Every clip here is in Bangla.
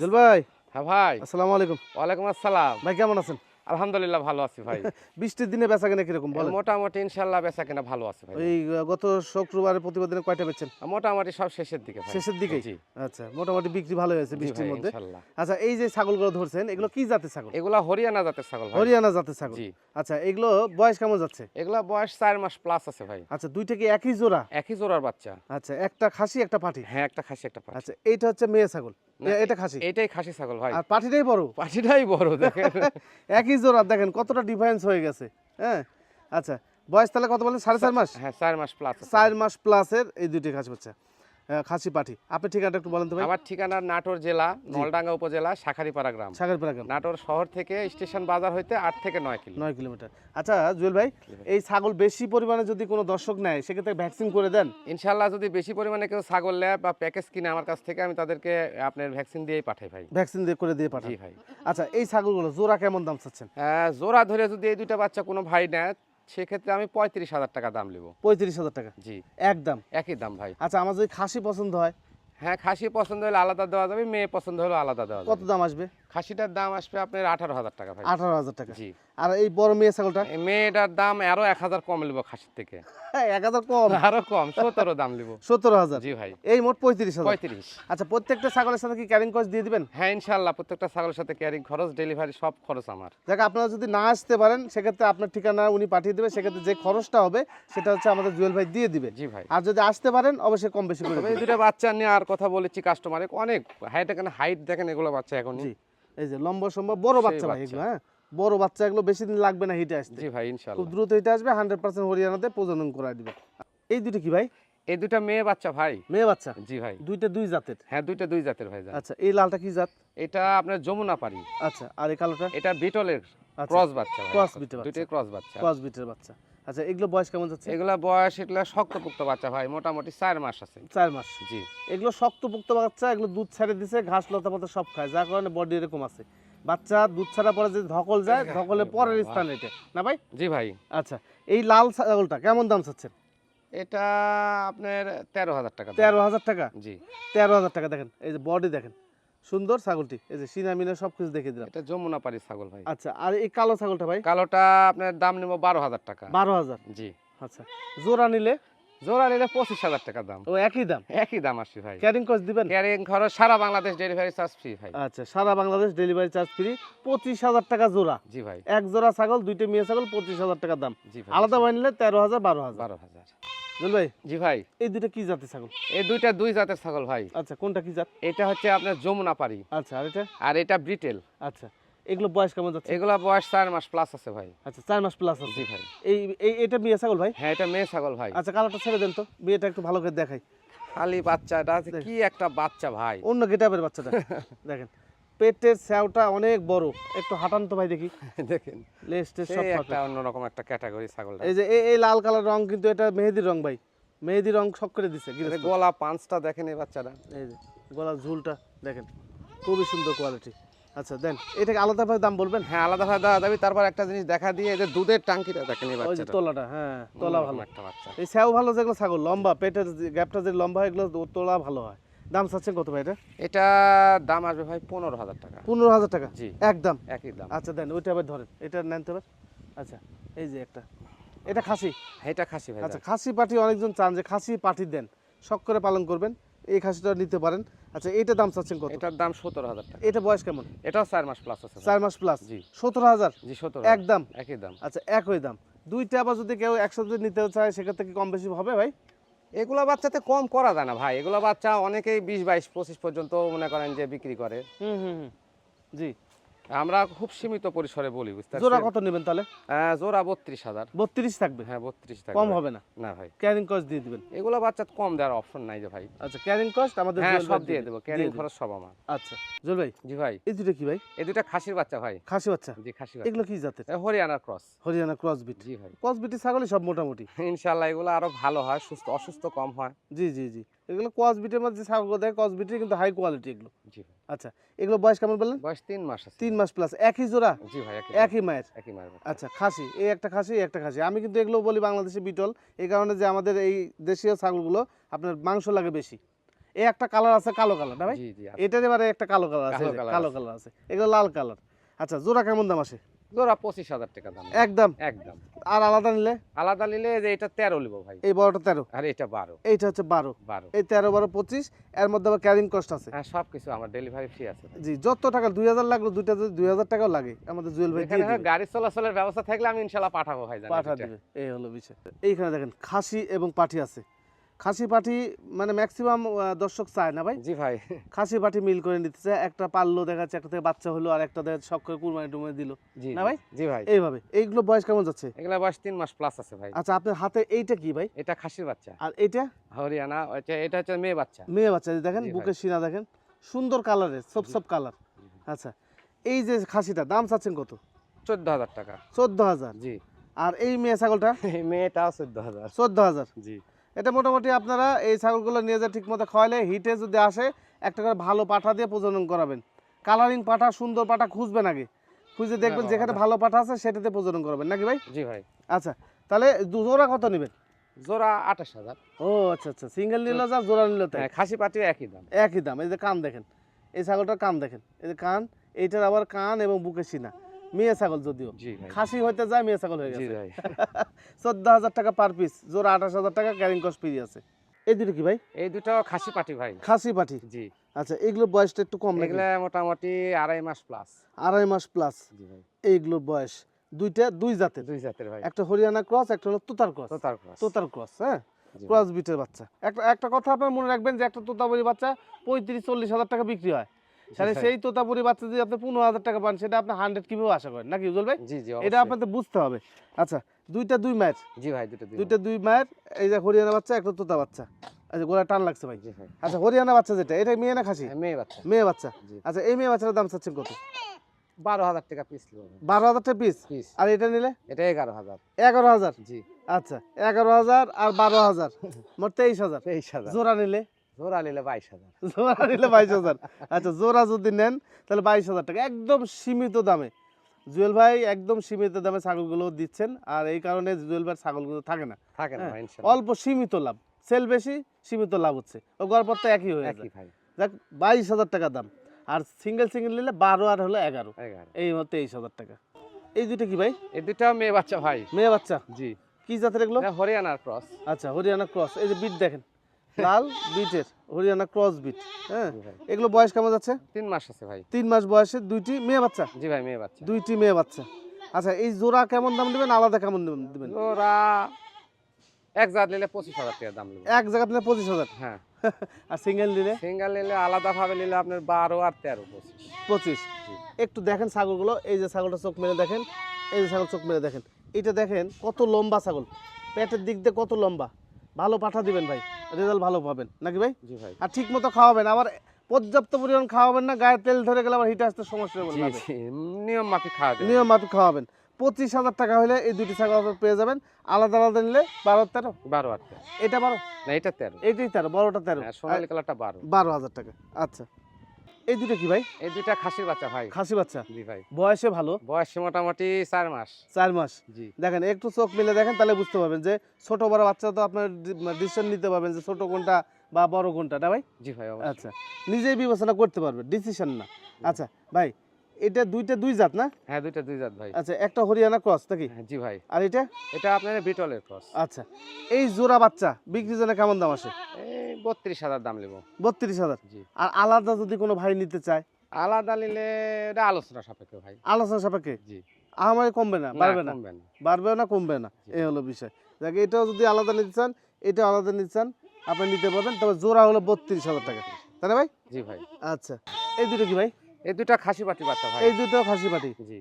জুল ভাই। হ্যাঁ ভাই। আসসালামু আলাইকুম। ওয়ালাইকুম আসসালাম। ভাই কেমন আছেন? আলহামদুলিল্লাহ ভালো আছি ভাই। বৃষ্টির দিনে বেচা কেনা কীরকম বলেন। মোটামুটি ইনশাল্লাহ বেচা কিনা ভালো আছে ভাই। আহ, গত শুক্রবারের প্রতিবেদনে কয়টা বেচছেন? মোটামুটি সব শেষের দিকে ভাই। শেষের দিকেই? জি। আচ্ছা মোটামুটি বিক্রি ভালো হয়েছে বৃষ্টির মধ্যে। আচ্ছা এই যে ছাগলগুলো ধরছেন এগুলো কি জাতের ছাগল? এগুলা হরিয়ানা জাতের ছাগল ভাই। হরিয়ানা জাতের ছাগল। জি। আচ্ছা এগুলো বয়স কেমন যাচ্ছে? এগুলা বয়স চার মাস প্লাস আছে ভাই। আচ্ছা দুইটা কি একই জোড়া? একই জোড়ার বাচ্চা। আচ্ছা একটা খাসি একটা পাঠি হ্যাঁ একটা খাসি একটা পাঠি আচ্ছা এইটা হচ্ছে মেয়ে ছাগল। এটা খাসি? এটাই খাসি ছাগল ভাই। আর পাঠিটাই বড়? পাঠিটাই বড় দেখেন। একই জোড়া দেখেন কতটা ডিফারেন্স হয়ে গেছে হ্যাঁ? আচ্ছা বয়স তাহলে কত বলেন? সাড়ে চার মাস? হ্যাঁ চার মাস প্লাস চার মাস প্লাসের এই দুইটি খাসি বাচ্চা খাসি পাঠি। আপনি ঠিকানাটা একটু বলেন তো ভাই। আমার ঠিকানা নাটোর জেলা নলডাঙ্গা উপজেলা শাখারিপাড়া গ্রাম। সাগরপাড়া গ্রাম। নাটোর শহর থেকে স্টেশন বাজার হইতে আট থেকে নয় কিলো। নয় কিলোমিটার। আচ্ছা জুয়েল ভাই এই ছাগল বেশি পরিমাণে যদি কোনো দর্শক নেয় সেক্ষেত্রে ভ্যাকসিন করে দেন? ইনশাল্লাহ যদি বেশি পরিমাণে কেউ ছাগল নেয় বা প্যাকেজ কিনে আমার কাছ থেকে আমি তাদেরকে আপনার ভ্যাকসিন দিয়েই পাঠাই ভাই। ভ্যাকসিন দিয়ে করে দিয়ে পাঠান। জি ভাই। আচ্ছা এই ছাগলগুলো জোড়া কেমন দাম চাচ্ছেন? জোড়া ধরে যদি এই দুইটা বাচ্চা কোনো ভাই নেয় সেক্ষেত্রে আমি পঁয়ত্রিশ হাজার টাকা দাম নেব। পঁয়ত্রিশ হাজার টাকা? জি। একদম? একই দাম ভাই। আচ্ছা আমার যদি খাসি পছন্দ হয়? হ্যাঁ খাসি পছন্দ হলে আলাদা দেওয়া যাবে মেয়ে পছন্দ হলে আলাদা দেওয়া কত দাম আসবে? খাসিটার দাম আসবে আপনার আঠারো হাজার টাকা ভাই। আঠারো হাজার টাকা। জি। আর এই বড় মেয়ে ছাগলটা? মেয়েটার দাম আরও এক হাজার কম নেব খাসির থেকে। এক হাজার কম? আরও কম সতেরো দাম নেব। সতেরো হাজার? জি ভাই। এই মোট পঁয়ত্রিশ হাজার। পঁয়ত্রিশ। আচ্ছা প্রত্যেকটা ছাগলের সাথে কি ক্যারিং কস্ট দিয়ে দিবেন? হ্যাঁ ইনশাল্লাহ প্রত্যেকটা ছাগলের সাথে ক্যারিং খরচ ডেলিভারি সব খরচ আমার। দেখ আপনারা যদি না আসতে পারেন সেক্ষেত্রে আপনার ঠিকানা উনি পাঠিয়ে দেবে। সেক্ষেত্রে যে খরচটা হবে সেটা হচ্ছে আমাদের জুয়েল ভাই দিয়ে দিবে। জি ভাই। আর যদি আসতে পারেন অবশ্যই কম বেশি করে এই দুটো বাচ্চা নিয়ে আর কথা বলেছি কাস্টমারে অনেক হাইট দেখেন হাইট দেখেন এগুলো বাচ্চা এখন। জি। এই যে লম্বা সম্ভব বড় বাচ্চা ভাই এগুলো হ্যাঁ? বড় বাচ্চা এগুলো বেশি দিন লাগবে না হিটে আসতে। জি ভাই ইনশাআল্লাহ খুব দ্রুত হিটে আসবে হান্ড্রেড পার্সেন্ট হরিয়ানাতে প্রজনন করা দিবে। এই দুটো কি ভাই? এই দুটা মেয়ে বাচ্চা ভাই। মেয়ে বাচ্চা? জি ভাই। দুইটা দুই জাতের? হ্যাঁ দুইটা দুই জাতের ভাই আচ্ছা এই লালটা কি জাত? এটা আপনার যমুনা পারি আচ্ছা আর এই কালোটা? এটা বিটলের আচ্ছা ক্রস বাচ্চা। Cross বিটের বাচ্চা। দুইটাই ক্রস বাচ্চা। ক্রস বিটের বাচ্চা। আচ্ছা এগুলো বয়স কেমন যাচ্ছে? এগুলা বয়স এগুলা শক্তপুক্ত বাচ্চা ভাই মোটামুটি চার মাস আছে। চার মাস? জি। এগুলো শক্তপোক্ত বাচ্চা এগুলো দুধ ছেড়ে দিছে ঘাস লতা পাতা সব খায় যার কারণে বডি এরকম আছে। বাচ্চা দুধ ছাড়া পরে যদি ধকল যায় ধকলে পরের স্থান এটা। না ভাই? জি ভাই। আচ্ছা এই লাল ছাগলটা কেমন দাম চাচ্ছেন? এটা আপনার তেরো হাজার টাকা তেরো হাজার টাকা? জি। তেরো হাজার টাকা দেখেন এই যে বডি দেখেন। সুন্দর ছাগলটি। এই যে সিনা মিনা সব কিছু দেখে দিলাম। এটা যমুনা পারি ছাগল ভাই। আচ্ছা আর এই কালো ছাগলটা ভাই? কালোটা আপনার দাম নেব বারো হাজার টাকা। বারো হাজার? জি। আচ্ছা জোড়া নিলে? জোড়া নিলে পঁচিশ হাজার টাকা দাম। ও একই দাম? একই দাম আসছে ভাই। ক্যারিং কস্ট দিবেন? ক্যারিং খরচ সারা বাংলাদেশ ডেলিভারি চার্জ ফ্রি ভাই। আচ্ছা সারা বাংলাদেশ ডেলিভারি চার্জ ফ্রি পঁচিশ হাজার টাকা জোড়া। জি ভাই। এক জোড়া ছাগল দুইটা মেয়ে ছাগল পঁচিশ হাজার টাকা দাম। জি ভাই আলাদা বাই নিলে তেরো হাজার বারো হাজার। বারো হাজার। জুল ভাই? জি ভাই। এই কি জাতের ছাগল? এই দুইটা দুই জাতের ছাগল ভাই। আচ্ছা কোনটা কি জাত? এটা হচ্ছে আপনার যমুনা পারি আচ্ছা আর এটা? আর এটা ব্রিটেল। আচ্ছা এগুলো বয়স কেমন যাচ্ছে? এগুলা বয়স চার মাস প্লাস আছে ভাই। আচ্ছা চার মাস প্লাস আছে। জি ভাই। এই এই এটা মেয়ে ছাগল ভাই? হ্যাঁ এটা মেয়ে ছাগল ভাই। আচ্ছা কালারটা ছেড়ে দেন তো। বিয়েটা একটু ভালো করে দেখাই। খালি বাচ্চাটা কি একটা বাচ্চা ভাই। অন্য গেটাপের বাচ্চাটা। দেখেন। পেটের স্যাওটা অনেক বড়। একটু হাঁটান তো ভাই দেখি। দেখেন। লেস টেস সে সব একটা। অন্যরকম একটা ক্যাটাগরি ছাগলটা। এই যে এই- লাল কালার রং কিন্তু এটা মেহেদির রং ভাই। মেহেদির রং সব করে দিছে গলা পাঁচটা দেখেন এই বাচ্চাটা। এই যে গলার ঝুলটা দেখেন। খুবই সুন্দর কোয়ালিটি আচ্ছা দেন এটাকে আলাদাভাবে দাম বলবেন? হ্যাঁ আলাদা ভাবে দেওয়া যাবে। তারপর একটা জিনিস দেখা দিয়ে এই যে দুধের টাঙ্কিটা দেখেন এই ওই যে বাচ্চাটা। তোলাটা হ্যাঁ তোলা ভালো। একটা বাচ্চা। এই স্যাও ভালো যেগুলো ছাগল লম্বা পেটের গ্যাপটা যে লম্বা হয় এগুলো তোলা ভালো হয়। দাম চাচ্ছেন কত ভাই এটা? এটা দাম আসবে ভাই পনেরো হাজার টাকা। পনেরো হাজার টাকা? জি। একদম একই দাম। আচ্ছা দেন ওইটা আবার ধরেন। এটা নেন তো আচ্ছা এই যে একটা। এটা খাসি? এটা খাসি ভাই আচ্ছা খাসি পাটি অনেকজন চান যে খাসি পাটি দেন শখ করে পালন করবেন এই খাসিটা নিতে পারেন। আচ্ছা এটা দাম চাচ্ছেন কত? এটার দাম সতেরো হাজার টাকা। এটা বয়স কেমন? এটাও চার মাস প্লাস আছে চার মাস প্লাস জি। সতেরো হাজার? জি সতেরো একদম একই দাম। আচ্ছা একই দাম। দুইটা আবার যদি কেউ একসাথে নিতে চায় সেক্ষেত্রে কি কম বেশি হবে ভাই? এগুলো বাচ্চাতে কম করা যায় না ভাই। এগুলো বাচ্চা অনেকেই বিশ, বাইশ, পঁচিশ পর্যন্ত মনে করেন যে বিক্রি করে। হুম হুম হুম। জি। আমরা খুব সীমিত পরিসরে বলি বুঝতে জোড়া কত নেবেন তাহলে? আহ, জোড়া বত্রিশ হাজার। বত্রিশ থাকবে? হ্যাঁ বত্রিশ টাকা কম হবে না? না ভাই। ক্যারিং কস্ট দিয়ে দিবেন। এগুলো বাচ্চা কম দেওয়ার অপশন নাই যে ভাই। আচ্ছা ক্যারিং কস্ট আমাদের হ্যাঁ সব দিয়ে দেবো। ক্যারিং খরচ সব আমার। আচ্ছা জুয়েল ভাই জি ভাই। এই দুটো কি ভাই? এই দুটা খাসির বাচ্চা ভাই। খাসি বাচ্চা? জি খাসি বাচ্চা। এগুলো কি জাতের? এ হরিয়ানার ক্রস হরিয়ানা ক্রস বিট জি ভাই। ক্রস বিটের ছাগলই সব মোটামুটি। ইনশাআল্লাহ এগুলো আরও ভালো হয় সুস্থ অসুস্থ কম হয়। জি জি জি। এগুলো ক্রস বিটের মধ্যে ছাগল দেয় ক্রস বিটের কিন্তু হাই কোয়ালিটি এগুলো। জি আচ্ছা এগুলো বয়স কেমন বললেন? বয়স তিন মাস আছে। তিন মাস প্লাস একই জোড়া? জি ভাই একই মায়ের? একই মায়ের আচ্ছা খাসি। এই একটা খাসি এই একটা খাসি। আমি কিন্তু এগুলো বলি বাংলাদেশি বিটল। এই কারণে যে আমাদের এই দেশীয় ছাগলগুলো আপনার মাংস লাগে বেশি। এই একটা কালার আছে কালো কালার না ভাই? এটার এবারে একটা কালো কালার আছে কালো আছে। কালার আছে। এগুলো লাল কালার আচ্ছা জোড়া কেমন দাম আসে? জোড়া পঁচিশ হাজার টাকা দাম। একদম। একদম। আর আলাদা নিলে? আলাদা নিলে যে এটা তেরো নিব ভাই। এই বড়টা তেরো? আর এটা বারো। এইটা হচ্ছে বারো। বারো। এই তেরো বারো পঁচিশ এর মধ্যে আবার ক্যারিং কস্ট আছে। হ্যাঁ সব কিছু আমার ডেলিভারি ফ্রি আছে জি যত টাকা দুই হাজার লাগল দুইটা যদি দুই হাজার টাকাও লাগে আমাদের জুয়েল ভাই এখানে গাড়ি চলাচলের ব্যবস্থা থাকলে আমি ইনশাল্লাহ পাঠাবো ভাই পাঠা। দিবে। এই হলো বিষয়। এইখানে দেখেন খাসি এবং পাঠি আছে। খাসি পাঠি মানে ম্যাক্সিমাম দর্শক চায় না ভাই? জি ভাই। খাসি পাঠি মিল করে নিতে চায় একটা পারল দেখা যাচ্ছে একটা থেকে বাচ্চা হলো আর একটা দেখা শখ করে কুরবানি টুরবানি দিল। জি না ভাই? জি ভাই। এইভাবে। এইগুলো বয়স কেমন যাচ্ছে? এগুলা বয়স তিন মাস প্লাস আছে ভাই। আচ্ছা আপনার হাতে এইটা কি ভাই? এটা খাসির বাচ্চা। আর এটা হরিয়ানা ওইটা- এটা হচ্ছে মেয়ে বাচ্চা। মেয়ে বাচ্চা দেখেন বুকের সিনা দেখেন সুন্দর কালারের সব সব কালার আচ্ছা এই যে খাসিটা দাম চাচ্ছেন কত? চোদ্দ হাজার টাকা। চোদ্দ হাজার? জি। আর এই মেয়ে ছাগলটা? এই মেয়েটাও চোদ্দ হাজার। চোদ্দ হাজার? জি। এটা মোটামুটি আপনারা এই ছাগলগুলো নিয়ে যা ঠিক মতো খাওয়ালে হিটে যদি আসে একটা করে ভালো পাঠা দিয়ে প্রজনন করাবেন। কালারিং পাঠা সুন্দর পাঠা খুঁজবেন আগে। খুঁজে দেখবেন বাবা, যেখানে ভালো পাঠা আছে সেটাতে প্রজনন করবেন। নাকি ভাই? জি ভাই। আচ্ছা তাহলে জোড়া কত নেবেন? জোড়া আঠাশ হাজার। ও আচ্ছা আচ্ছা। সিঙ্গেল নিল যা জোড়া নিল তাই। হ্যাঁ, খাসি পাটিও একই দাম। একই দাম। এই যে কান দেখেন। এই ছাগলটার কান দেখেন। এই যে কান এইটার আবার কান এবং বুকে সিনা। মেয়ে ছাগল যদিও। খাসি হইতে যায় মেয়ে ছাগল হয়ে গেছে। চোদ্দ হাজার টাকা পার পিস জোড়া আঠাশ হাজার টাকা ক্যারিং কস্ট ফ্রি আছে। এই দুটো কি ভাই? এই দুটো খাসি পাটি ভাই। খাসি পাঠি জি। আচ্ছা এগুলো বয়সটা একটু কম এগুলা মোটামুটি আড়াই মাস প্লাস আড়াই মাস প্লাস জি ভাই। এইগুলো বয়স। দুইটা দুই জাতের? দুই জাতের ভাই। একটা হরিয়ানা ক্রস একটা হলো তোতার ক্রস তোতার ক্রস তোতার ক্রস হ্যাঁ? ক্রস বিটের বাচ্চা। একটা একটা কথা আপনার মনে রাখবেন যে একটা তোতাপুরি বাচ্চা পঁয়ত্রিশ চল্লিশ হাজার টাকা বিক্রি হয়। তাহলে। সেই তোতাপুরি বাচ্চা যদি আপনি পনেরো হাজার টাকা পান সেটা আপনি হান্ড্রেড কীভাবে আশা করেন? নাকি উজ্জ্বল ভাই? জি জি এটা। আপনাদের বুঝতে হবে। আচ্ছা দুইটা দুই মায়ের। জি ভাই দুটো দুই দুইটা দুই মায়ের এই যে হরিয়ানা বাচ্চা একটা তোতা বাচ্চা। আচ্ছা গোলা টান লাগছে ভাই। আচ্ছা হরিয়ানা বাচ্চা যেটা এটা মেয়ে না খাসি? হ্যাঁ, মেয়ে বাচ্চা। মেয়ে বাচ্চা। আচ্ছা এই মেয়ে বাচ্চার দাম চাচ্ছেন কত? বারো হাজার টাকা পিস বারো হাজার টাকা পিস পিস আর এটা নিলে? এটা এগারো হাজার। এগারো হাজার? জি। আচ্ছা এগারো হাজার আর বারো হাজার। মোট তেইশ হাজার। তেইশ হাজার। জোড়া নিলে? জোড়া নিলে বাইশ হাজার। জোড়া নিলে বাইশ হাজার। আচ্ছা জোড়া যদি নেন তাহলে বাইশ হাজার টাকা। একদম সীমিত দামে। জুয়েল ভাই একদম সীমিত দামে ছাগলগুলো দিচ্ছেন আর এই কারণে জুয়েল ভাই ছাগলগুলো থাকে না। থাকে না হ্যাঁ, অল্প সীমিত লাভ। সেল বেশি সীমিত লাভ হচ্ছে। ও একই হয়ে একই ভাই। দেখ বাইশ হাজার টাকা দাম। আর সিঙ্গেল সিঙ্গেল নিলে বারো আর হলো এগারো। এই মতো তেইশ হাজার টাকা। এই দুটো কি ভাই? এই দুটাও মেয়ে বাচ্চা ভাই। মেয়ে বাচ্চা? জি। কি জাতের এগুলো? হরিয়ানার ক্রস। আচ্ছা হরিয়ানা ক্রস। এই যে বিট দেখেন। লাল বিটের হরিয়ানা ক্রস বিট হ্যাঁ? এগুলো বয়স কেমন যাচ্ছে? তিন মাস আছে ভাই। তিন মাস বয়সে দুইটি মেয়ে বাচ্চা? জি ভাই মেয়ে বাচ্চা। দুইটি মেয়ে বাচ্চা। আচ্ছা এই জোড়া কেমন দাম দেবেন আলাদা কেমন দেবেন? ওরা এক জাত নিলে পঁচিশ হাজার টাকা দাম নেবে এক জায়গা আপনার পঁচিশ হাজার? হ্যাঁ। আর সিঙ্গেল নিলে? সিঙ্গেল নিলে আলাদা ভাবে নিলে আপনার বারো আর তেরো পঁচিশ। পঁচিশ। একটু দেখেন ছাগলগুলো এই যে ছাগলটা চোখ মেরে দেখেন এই যে ছাগল চোখ মেরে দেখেন। এটা দেখেন কত লম্বা ছাগল পেটের দিক দিয়ে কত লম্বা। ভালো পাঠা দিবেন ভাই। রেজাল্ট ভালো পাবেন। নাকি ভাই? জি ভাই। আর ঠিক মতো খাওয়াবেন। আবার পর্যাপ্ত পরিমাণ খাওয়াবেন না গায়ে তেল ধরে গেলে আবার হিটে আসতে সমস্যা হবে নিয়ম মাফিক খাওয়া নিয়ম মাফিক খাওয়াবেন। পঁচিশ হাজার টাকা হলে এই দুটি ছাগল পেয়ে যাবেন। আলাদা আলাদা নিলে বারো তেরো। বারো হাজার এটা বারো? না এটা তেরো। এটাই তেরো বারোটা তেরো। সোনালি সোনালী কালারটা বারো। বারো হাজার টাকা। আচ্ছা। এই দুটো কি ভাই? এই দুটা খাসির বাচ্চা ভাই। খাসি বাচ্চা? জি ভাই। বয়সে ভালো? বয়সে মোটামুটি চার মাস। চার মাস? জি। দেখেন একটু চোখ মিলে দেখেন তাহলে বুঝতে পারবেন যে ছোট বড় বাচ্চা তো আপনার ডিসিশন নিতে পারবেন যে ছোট কোনটা বা বড় কোনটা না ভাই? জি ভাই আচ্ছা। নিজেই বিবেচনা করতে পারবে ডিসিশন না। আচ্ছা ভাই এটা দুইটা দুই জাত না? হ্যাঁ দুইটা দুই জাত ভাই। আচ্ছা একটা হরিয়ানা ক্রস নাকি? হ্যাঁ, জি ভাই। আর এটা? এটা আপনার বিটলের ক্রস। আচ্ছা এই জোড়া বাচ্চা বিক্রির জন্য কেমন দাম আসে? এই বত্রিশ হাজার দাম নেব। বত্রিশ হাজার। জি। আর আলাদা যদি কোনো ভাই নিতে চায়? আলাদা নিলে এটা আলোচনা সাপেক্ষে ভাই। আলোচনা সাপেক্ষে? জি। আমার কমবে না বাড়বে না? কমবে না। বাড়বে না কমবে না? এই হলো বিষয়। দেখ এটাও যদি আলাদা নিতে চান এটাও আলাদা নিতে চান আপনি নিতে পারবেন। তবে জোড়া হলো বত্রিশ হাজার টাকা। তাই না ভাই? জি ভাই। আচ্ছা এই দুটো কি ভাই? এই দুটা খাসি পাটি বাচ্চা ভাই। এই দুটো খাসি পাটি। জি।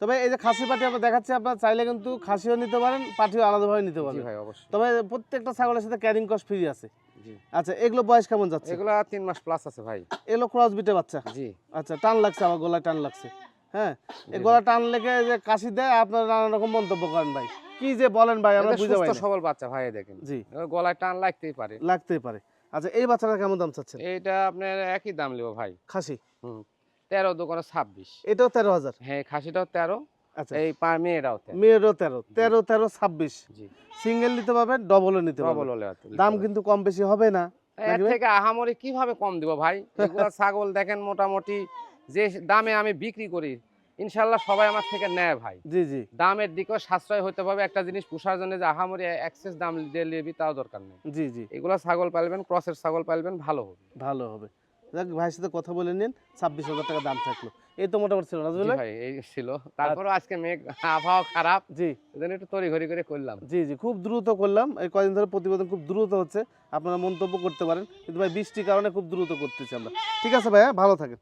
তবে এই যে খাসি পাটি আমরা দেখাচ্ছি আপনার চাইলে কিন্তু খাসিও নিতে পারেন পাটিও আলাদাভাবে নিতে জি পারবেন। ভাই অবশ্যই। তবে প্রত্যেকটা ছাগলের সাথে ক্যারিং কস্ট ফ্রি আছে। জি। আচ্ছা এগুলো বয়স কেমন যাচ্ছে? এগুলা তিন মাস প্লাস আছে ভাই। এগুলো ক্রস বিটে বাচ্চা? জি। আচ্ছা টান লাগছে আমার গলায় টান লাগছে। হ্যাঁ এই গলা টান লেগে যে কাশি দেয় আপনারা নানা রকম মন্তব্য করেন ভাই। কি যে বলেন ভাই আমরা বুঝতে পারি। সবল বাচ্চা ভাই দেখেন। জি। গলায় টান লাগতেই পারে। লাগতেই পারে। আচ্ছা এই বাচ্চাটা কেমন দাম চাচ্ছেন? এইটা আপনার একই দাম নেব ভাই। খাসি? হুম তেরো দোকানে ছাব্বিশ। এটাও তেরো হাজার। হ্যাঁ খাসিটাও তেরো আচ্ছা। এই পা মেয়েরাও মেয়েরও তেরো তেরো তেরো ছাব্বিশ। জি। সিঙ্গেল নিতে পারবেন ডবলও নিতে পারবেন। দাম কিন্তু কম বেশি হবে না। এর থেকে আহামরি কীভাবে কম দিব ভাই? এগুলা ছাগল দেখেন মোটামুটি যে দামে আমি বিক্রি করি ইনশাল্লাহ সবাই আমার থেকে নেয় ভাই। জি জি। দামের দিকেও সাশ্রয় হতে পারবে একটা জিনিস পোষার জন্য যে আহামরি এক্সেস দাম দিয়ে লিবি তাও দরকার নেই। জি জি। এগুলা ছাগল পালবেন ক্রসের ছাগল পালবেন ভালো হবে। ভালো হবে। যাক ভাইয়ের সাথে কথা বলে নিন ছাব্বিশ হাজার টাকা দাম থাকল। এই তো মোটামুটি ছিল বুঝলে ভাই? এই ছিল। তারপরে আজকে মেঘ আবহাওয়া খারাপ জি। এজন্য একটু তড়িঘড়ি করে করলাম। জি জি খুব দ্রুত করলাম। এই কদিন ধরে প্রতিবেদন খুব দ্রুত হচ্ছে আপনারা মন্তব্য করতে পারেন। কিন্তু ভাই বৃষ্টির কারণে খুব দ্রুত করতেছি আমরা। ঠিক আছে ভাইয়া ভালো থাকেন।